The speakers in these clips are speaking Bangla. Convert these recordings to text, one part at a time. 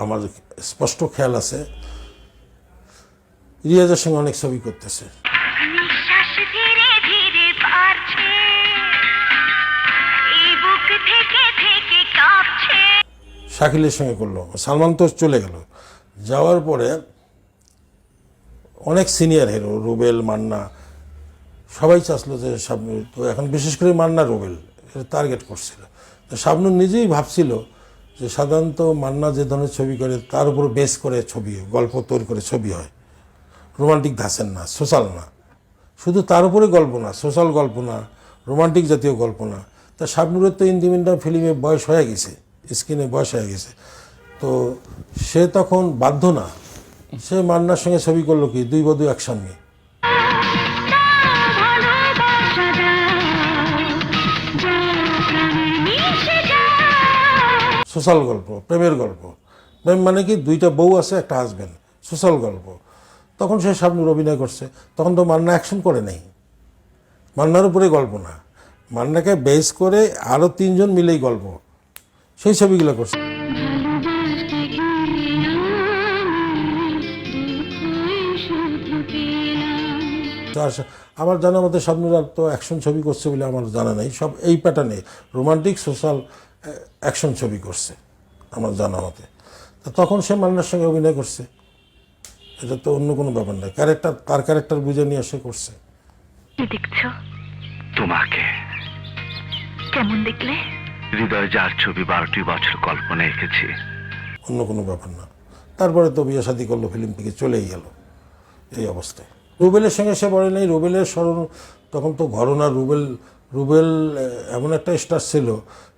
আমার স্পষ্ট খেয়াল আছে। রিয়াজের সঙ্গে অনেক ছবি করতেছে। শাকিলের সঙ্গে করল। সালমান তো চলে গেল। যাওয়ার পরে অনেক সিনিয়র হিরো রুবেল মান্না সবাই চাচ্লো যে শাবনুর তো এখন বিশেষ করে মান্না রুবেল টার্গেট করছিল। তো শাবনুর নিজেই ভাবছিল যে সাধারণত মান্না যে ধরনের ছবি করে, তার উপর বেস করে ছবি, গল্প তৈরি করে ছবি হয়। রোমান্টিক ধাসেন না সোশ্যাল না। শুধু তার উপরে গল্প না সোশ্যাল গল্প না রোমান্টিক জাতীয় গল্প না। তা শাবনুরের তো ইন্দিমিন্ডা ফিল্মে বয়স হয়ে গেছে স্ক্রিনে বয়স হয়ে গেছে। তো সে তখন বাধ্য না। সে মান্নার সঙ্গে ছবি করল কি? দুই বধু একসঙ্গে। সোশ্যাল গল্প, প্রেমের গল্প। প্রেম মানে কি? দুইটা বউ আছে, একটা হাজব্যান্ড সোশ্যাল গল্প। তখন সে শাবনুর অভিনয় করছে। তখন তো মান্না অ্যাকশন করে নেই। মান্নার উপরে গল্প না। মান্নাকে বেস করে আরও তিনজন মিলেই গল্প। সেই ছবিগুলো করছে। আমার জানা মতে শাবনুর তো অ্যাকশন ছবি করছে বলে আমার জানা নেই। সব এই প্যাটার্নে রোমান্টিক সোশ্যাল অ্যাকশন ছবি করছে আমার জানা মতে। তো তখন সে মান্নার সঙ্গে অভিনয় করছে। এটা তো অন্য কোনো ব্যাপার নয় ক্যারেক্টার তার ক্যারেক্টার বুঝে নিয়ে এসে করছে। দেখছ? তোমাকে। কেমন দেখলে? হৃদয় যার ছবি বারোটি বছর কল্পনা এঁকেছি। অন্য কোনো ব্যাপার না। তারপরে তো বিয়ে শাদি করল ফিল্ম থেকে চলেই গেল। এই অবস্থায়। রুবেলের সঙ্গে সে বলে নেই রুবেলের স্মরণ তখন তো ঘরনা রুবেল রুবেল এমন একটা স্টার ছিল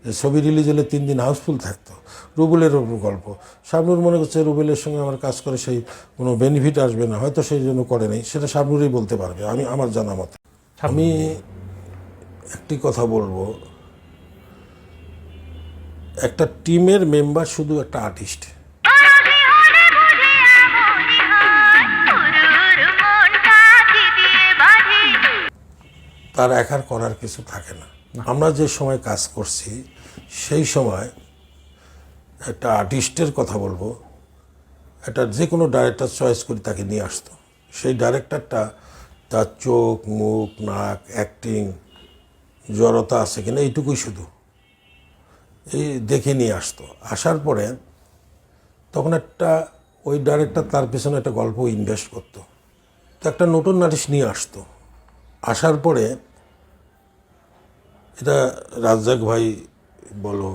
যে ছবি রিলিজ হলে তিন দিন হাউসফুল থাকতো। রুবেলের ওপর গল্প। শাবনুর মনে করছে রুবেলের সঙ্গে আমার কাজ করে সেই কোনো বেনিফিট আসবে না হয়তো সেই জন্য করে নেই সেটা শাবনুরই বলতে পারবে আমি আমার জানা মতে। আমি একটি কথা বলব একটা টিমের মেম্বার শুধু একটা আর্টিস্ট তার একার করার কিছু থাকে না। আমরা যে সময় কাজ করছি সেই সময় একটা আর্টিস্টের কথা বলব একটা যে কোনো ডাইরেক্টর চয়েস করে তাকে নিয়ে আসতো। সেই ডাইরেক্টরটা তার চোখ মুখ নাক অ্যাক্টিং জড়তা আছে কিনা এইটুকুই শুধু। এই দেখে নিয়ে আসতো। আসার পরে তখন একটা ওই ডাইরেক্টর তার পেছনে একটা গল্প ইনভেস্ট করতো। তো একটা নতুন আর্টিস্ট নিয়ে আসতো। আসার পরে এটা রাজ্জাক ভাই বলো,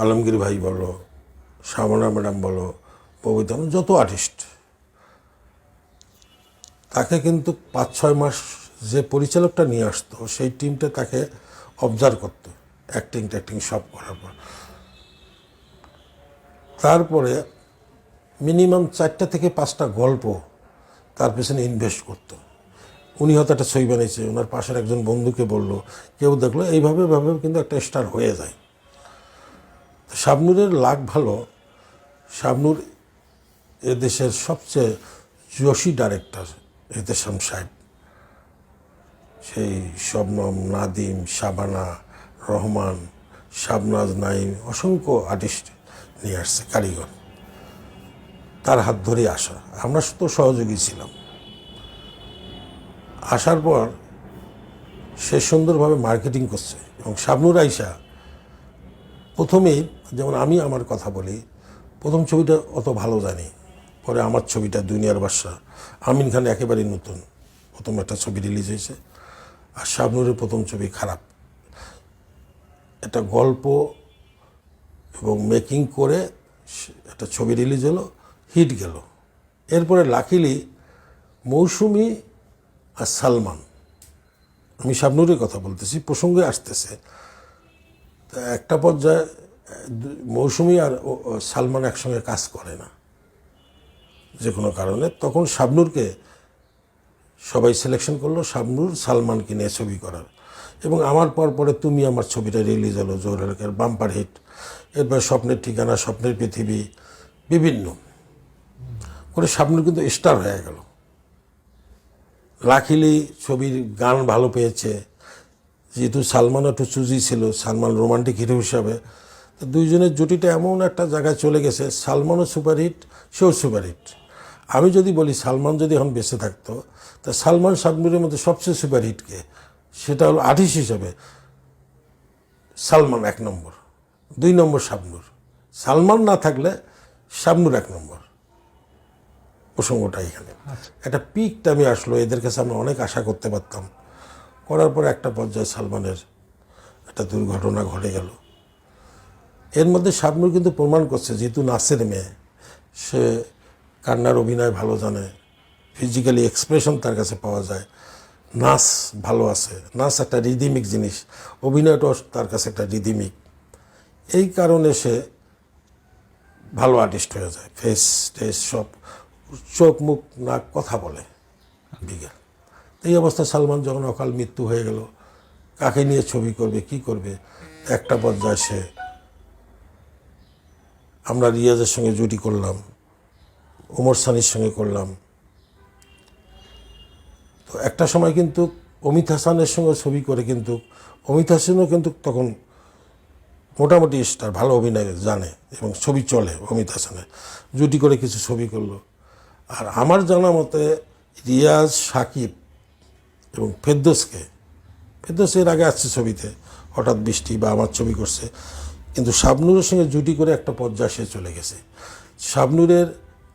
আলমগীর ভাই বলো শ্যামনা ম্যাডাম বলো পবিতা যত আর্টিস্ট তাকে কিন্তু পাঁচ ছয় মাস যে পরিচালকটা নিয়ে আসতো, সেই টিমটা তাকে অবজার্ভ করতো অ্যাক্টিং ট্যাক্টিং সব করার পর। তারপরে মিনিমাম চারটা থেকে পাঁচটা গল্প তার পেছনে ইনভেস্ট করতো। উনি হয়তো একটা ছবি বানিয়েছে, ওনার পাশের একজন বন্ধুকে বলল, কেউ দেখল, এইভাবে ভাবে কিন্তু একটা স্টার হয়ে যায়। শাবনুরের লাখ ভালো, শাবনুর এদেশের সবচেয়ে যশী ডাইরেক্টর এতেশাম সাহেব। সেই শবনম, নাদিম, শাবানা, রহমান, শাবনাজ নাইম অসংখ্য আর্টিস্ট নিয়ে আসছে কারিগর। তার হাত ধরে আসা। আমরা তো সহযোগী ছিলাম। আসার পর সে সুন্দরভাবে মার্কেটিং করছে। এবং শাবনুর আইসা প্রথমেই যেমন আমি আমার কথা বলি, প্রথম ছবিটা অত ভালো জানি, পরে আমার ছবিটা দুনিয়ার বাদশা আমিন খান একেবারেই নতুন, প্রথম একটা ছবি রিলিজ হয়েছে। আর শাবনুরের প্রথম ছবি খারাপ। একটা গল্প এবং মেকিং করে একটা ছবি রিলিজ হলো হিট গেল। এরপরে লাকিলি মৌসুমি আর সালমান। আমি শাবনুরের কথা বলতেছি, প্রসঙ্গে আসতেছে। একটা পর্যায়ে, মৌসুমি আর সালমান একসঙ্গে কাজ করে না, যে কোনো কারণে। তখন শাবনুরকে সবাই সিলেকশন করল, শাবনুর সালমানকে নিয়ে ছবি করার। এবং আমার পর পরে তুমি আমার ছবিটা রিলিজ হলো জোর এলাকার বাম্পার হিট এরপর স্বপ্নের ঠিকানা, স্বপ্নের পৃথিবী, বিভিন্ন। করে শাবনুর কিন্তু স্টার হয়ে গেল। লাকিলি ছবির গান ভালো পেয়েছে। যেহেতু সালমান একটু চুজি ছিল, সালমান রোমান্টিক হিরো হিসাবে, তো দুইজনের জুটিটা এমন একটা জায়গায় চলে গেছে সালমানও সুপারহিট সেও সুপারহিট আমি যদি বলি সালমান যদি এখন বেঁচে থাকতো, তা সালমান শাবনুরের মধ্যে সবচেয়ে সুপারহিটকে সেটা হলো আর্টিস্ট হিসাবে সালমান এক নম্বর, দুই নম্বর শাবনুর সালমান না থাকলে শাবনুর এক নম্বর। প্রসঙ্গটা এখানে। একটা পিক টাইমে আসলো এদের কাছে আমরা অনেক আশা করতে পারতাম। করার পর একটা পর্যায়ে সালমানের একটা দুর্ঘটনা ঘটে গেল। এর মধ্যে শাবনুর কিন্তু প্রমাণ করছে যেহেতু নাচের মেয়ে সে কান্নার অভিনয় ভালো জানে ফিজিক্যালি এক্সপ্রেশন তার কাছে পাওয়া যায়। নাচ ভালো আছে। নাচ একটা রিদিমিক জিনিস। অভিনয়টাও তার কাছে একটা রিদিমিক এই কারণে সে ভালো আর্টিস্ট হয়ে যায়। ফেস টেস সব চোখ মুখ না কথা বলে বিকেল এই অবস্থায় সালমান যখন অকাল মৃত্যু হয়ে গেল, কাকে নিয়ে ছবি করবে, কি করবে? একটা পর্যায়ে সে, আমরা রিয়াজের সঙ্গে জুটি করলাম, ওমর সানির সঙ্গে করলাম। তো একটা সময় কিন্তু অমিত হাসানের সঙ্গে ছবি করে কিন্তু, অমিত হাসানও কিন্তু তখন মোটামুটি স্টার ভালো অভিনয় জানে এবং ছবি চলে অমিত হাসানের। জুটি করে কিছু ছবি করল। আর আমার জানা মতে রিয়াজ, সাকিব এবং ফেরদোসকে, ফেরদোস এর আগে আসছে ছবিতে, হঠাৎ বৃষ্টি বা আমার ছবি করছে, কিন্তু শাবনুরের সঙ্গে জুটি করে একটা পর্যায়ে সে চলে গেছে। শাবনুরের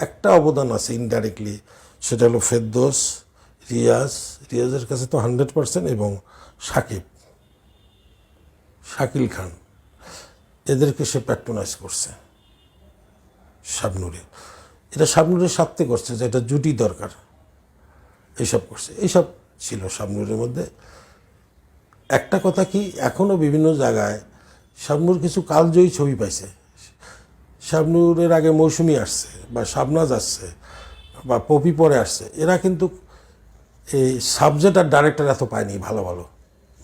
একটা অবদান আছে ইনডাইরেক্টলি সেটা হলো ফেরদোস, রিয়াজ, রিয়াজের কাছে তো হান্ড্রেড পার্সেন্ট এবং সাকিব, শাকিল খান। এদেরকে সে প্যাট্রোনাইজ করছে শাবনুরে। এটা শাবনুরের স্বার্থে করছে যে এটা জুটি দরকার। এইসব করছে। এইসব ছিল শাবনুরের মধ্যে। একটা কথা কি এখনও বিভিন্ন জায়গায় শাবনুর কিছু কালজয়ী ছবি পাইছে। শাবনুরের আগে মৌসুমি আসছে বা শাবনাজ আসছে বা পপি পরে আসছে। এরা কিন্তু এই সাবজেক্ট আর ডাইরেক্টর এত পায়নি ভালো ভালো।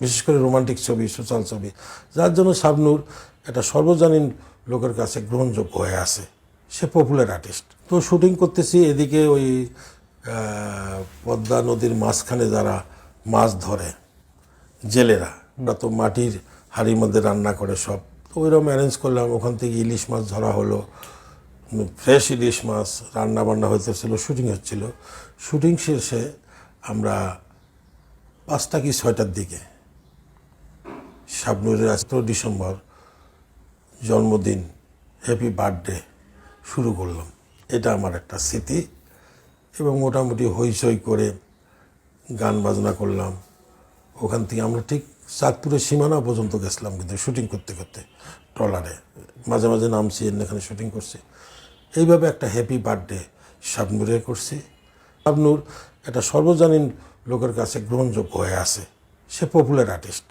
বিশেষ করে রোমান্টিক ছবি, সোশ্যাল ছবি। যার জন্য শাবনুর একটা সর্বজনীন লোকের কাছে গ্রহণযোগ্য হয়ে আছে। সে পপুলার আর্টিস্ট তো শুটিং করতেছি এদিকে ওই পদ্মা নদীর মাঝখানে যারা মাছ ধরে, জেলেরা, ওরা তো মাটির হাড়ির মধ্যে রান্না করে সব। তো ওইরকম অ্যারেঞ্জ করলাম, ওখান থেকে ইলিশ মাছ ধরা হলো ফ্রেশ ইলিশ মাছ রান্না বান্না হইতেছিল শুটিং হচ্ছিল। শুটিং শেষে আমরা পাঁচটা কি ছয়টার দিকে, শাবনুরের আজকেও ডিসেম্বর, জন্মদিন হ্যাপি বার্থডে শুরু করলাম। এটা আমার একটা স্মৃতি এবং মোটামুটি হইচই করে গান বাজনা করলাম। ওখান থেকে আমরা ঠিক চাঁদপুরের সীমানা পর্যন্ত গেছিলাম কিন্তু শুটিং করতে করতে, ট্রলারে। মাঝে মাঝে নামছি, এখানে শুটিং করছি। এইভাবে একটা হ্যাপি বার্থডে শাবনুরের করছি। শাবনুর একটা সর্বজনীন লোকের কাছে গ্রহণযোগ্য হয়ে আছে। সে পপুলার আর্টিস্ট